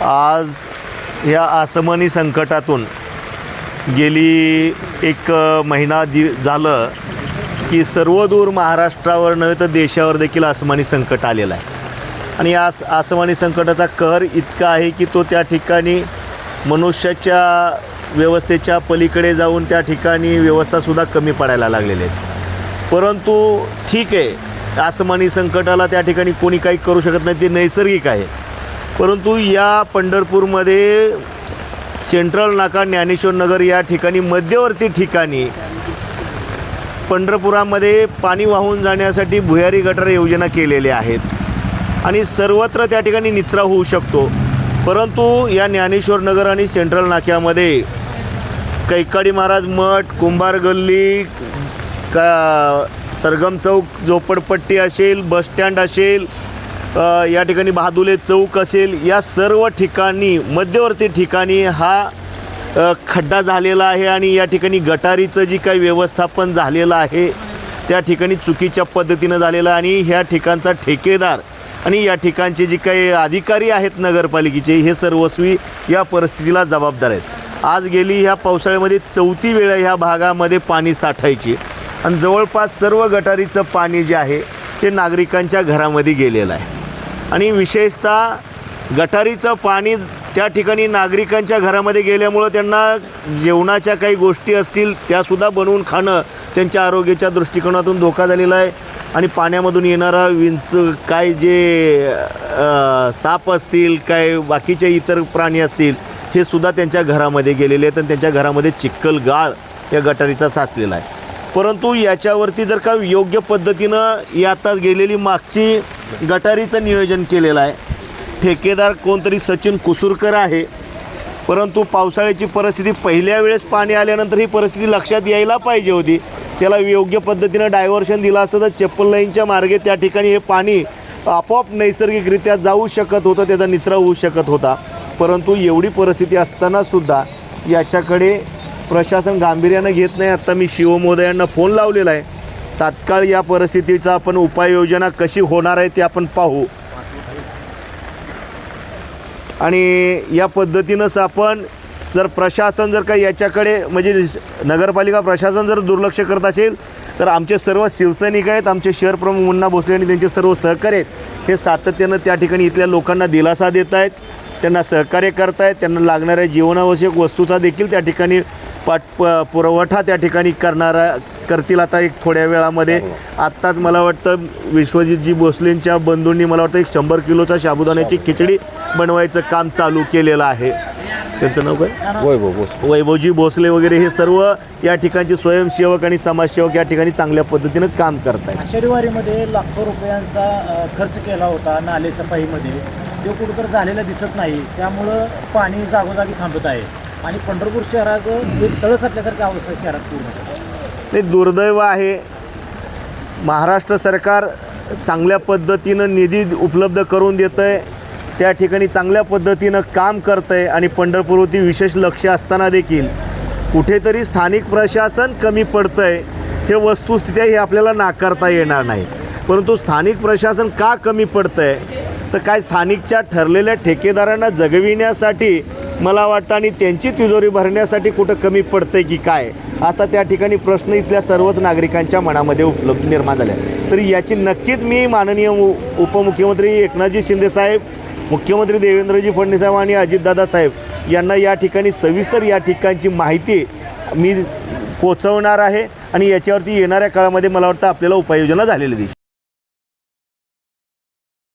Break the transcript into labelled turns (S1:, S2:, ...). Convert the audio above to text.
S1: आज या आसमानी संकटातून गेली एक महिना दि झालं की सर्वदूर महाराष्ट्रावर नव्हे तर देशावर देखील आसमानी संकट आलेलं आहे. आणि या आस आसमानी संकटाचा कहर इतका आहे की तो त्या ठिकाणी मनुष्याच्या व्यवस्थेच्या पलीकडे जाऊन त्या ठिकाणी व्यवस्थासुद्धा कमी पडायला लागलेली आहेत. परंतु ठीक आहे आसमानी संकटाला त्या ठिकाणी कोणी काही करू शकत नाही ते नैसर्गिक आहे. परंतु या पंढरपूरमध्ये सेंट्रल नाका ज्ञानेश्वर नगर या ठिकाणी मध्यवर्ती ठिकाणी पंढरपुरामध्ये पाणी वाहून जाण्यासाठी भुयारी गटार योजना केलेल्या आहेत. आणि सर्वत्र त्या ठिकाणी निचरा होऊ शकतो. परंतु या ज्ञानेश्वर नगर आणि सेंट्रल नाक्यामध्ये कैकाडी महाराज मठ कुंभार गल्ली का सरगम चौक झोपडपट्टी असेल बसस्टँड असेल या ठिकाणी बहादुले चौक असेल या सर्व ठिकाणी मध्यवर्ती ठिकाणी हा खड्डा झालेला आहे आणि या ठिकाणी गटारीचं जी काही व्यवस्थापन झालेलं आहे त्या ठिकाणी चुकीच्या पद्धतीनं झालेलं आहे. आणि ह्या ठिकाणचा ठेकेदार आणि या ठिकाणचे जे काही अधिकारी आहेत नगरपालिकेचे हे सर्वस्वी या परिस्थितीला जबाबदार आहेत. आज गेली ह्या पावसाळ्यामध्ये चौथी वेळ ह्या भागामध्ये पाणी साठायची. आणि जवळपास सर्व गटारीचं पाणी जे आहे ते नागरिकांच्या घरामध्ये गेलेलं आहे. आणि विशेषतः गटारीचं पाणी त्या ठिकाणी नागरिकांच्या घरामध्ये गेल्यामुळं त्यांना जेवणाच्या काही गोष्टी असतील त्यासुद्धा बनवून खाणं त्यांच्या आरोग्याच्या दृष्टिकोनातून धोका झालेला आहे. आणि पाण्यामधून येणारा विंच काय जे साप असतील काय बाकीचे इतर प्राणी असतील हे सुद्धा त्यांच्या घरामध्ये गेलेले आहेत आणि त्यांच्या घरामध्ये चिक्कल गाळ या गटारीचा साचलेला आहे. परंतु याच्यावरती जर का योग्य पद्धतीनं ही आता गेलेली मागची गटारीचं नियोजन केलेलं आहे. ठेकेदार कोणतरी सचिन कुसूरकर आहे. परंतु पावसाळ्याची परिस्थिती पहिल्या वेळेस पाणी आल्यानंतर ही परिस्थिती लक्षात यायला पाहिजे होती. त्याला योग्य पद्धतीनं डायव्हर्शन दिलं असतं तर चप्पल लाईनच्या मार्गे त्या ठिकाणी हे पाणी आपोआप नैसर्गिकरित्या जाऊ शकत होतं त्याचा निचरा होऊ शकत होता. परंतु एवढी परिस्थिती असतानासुद्धा याच्याकडे प्रशासन गांभीर्यानं घेत नाही. आत्ता मी शिवमोदयांना फोन लावलेला आहे. तात्काळ या परिस्थितीचा आपण उपाययोजना कशी होणार आहे ते आपण पाहू. आणि या पद्धतीनंच आपण जर प्रशासन जर का याच्याकडे म्हणजे नगरपालिका प्रशासन जर दुर्लक्ष करत असेल तर आमचे सर्व शिवसैनिक आहेत आमचे शहर प्रमुख मुन्ना भोसले आणि त्यांचे सर्व सहकारी आहेत हे सातत्यानं त्या ठिकाणी इथल्या लोकांना दिलासा देत आहेत. त्यांना सहकार्य करतायत त्यांना लागणाऱ्या जीवनावश्यक वस्तूचा देखील त्या ठिकाणी पाठ प पुरवठा त्या ठिकाणी करणारा करतील आता एक थोड्या वेळामध्ये. आत्ताच मला वाटतं विश्वजितजी भोसलेंच्या बंधूंनी मला वाटतं एक शंभर किलोचा साबुदाण्याची खिचडी बनवायचं काम चालू केलेलं आहे. त्यांचं नाव काय?
S2: वैभव बोस
S1: वैभवजी भोसले वगैरे हे सर्व या ठिकाणचे स्वयंसेवक आणि समाजसेवक या ठिकाणी चांगल्या पद्धतीनं काम करत आहेत
S3: आषाढी वारीमध्ये लाखो रुपयांचा खर्च केला होता नाले सफाईमध्ये. तो कुठं झालेला दिसत नाही. त्यामुळं पाणी जागोजागी थांबत आहे. आणि पंढरपूर शहराचं एक तळ साठल्यासारखी अवस्था आहे शहरात पूर्ण.
S1: ते दुर्दैव आहे. महाराष्ट्र सरकार चांगल्या पद्धतीनं निधी उपलब्ध करून देतं आहे त्या ठिकाणी चांगल्या पद्धतीनं काम करतं आहे आणि पंढरपूरवरती विशेष लक्ष असताना देखील कुठेतरी स्थानिक प्रशासन कमी पडतं आहे हे वस्तुस्थिती आहे हे आपल्याला नाकारता येणार नाही. परंतु स्थानिक प्रशासन का कमी पडतं आहे तर काय स्थानिकच्या ठरलेल्या ठेकेदारांना जगविण्यासाठी मला वाटतं आणि त्यांची तिजोरी भरण्यासाठी कुठं कमी पडतंय की काय असा त्या ठिकाणी प्रश्न इथल्या सर्वच नागरिकांच्या मनामध्ये उपलब्ध निर्माण झाला आहे तर याची नक्कीच मी माननीय उ- उपमुख्यमंत्री एकनाथजी शिंदेसाहेब मुख्यमंत्री देवेंद्रजी फडणवीस साहेब आणि अजितदादा साहेब यांना या ठिकाणी सविस्तर या ठिकाणची माहिती मी पोचवणार आहे आणि याच्यावरती येणाऱ्या काळामध्ये मला वाटतं आपल्याला उपाययोजना झालेली दिसते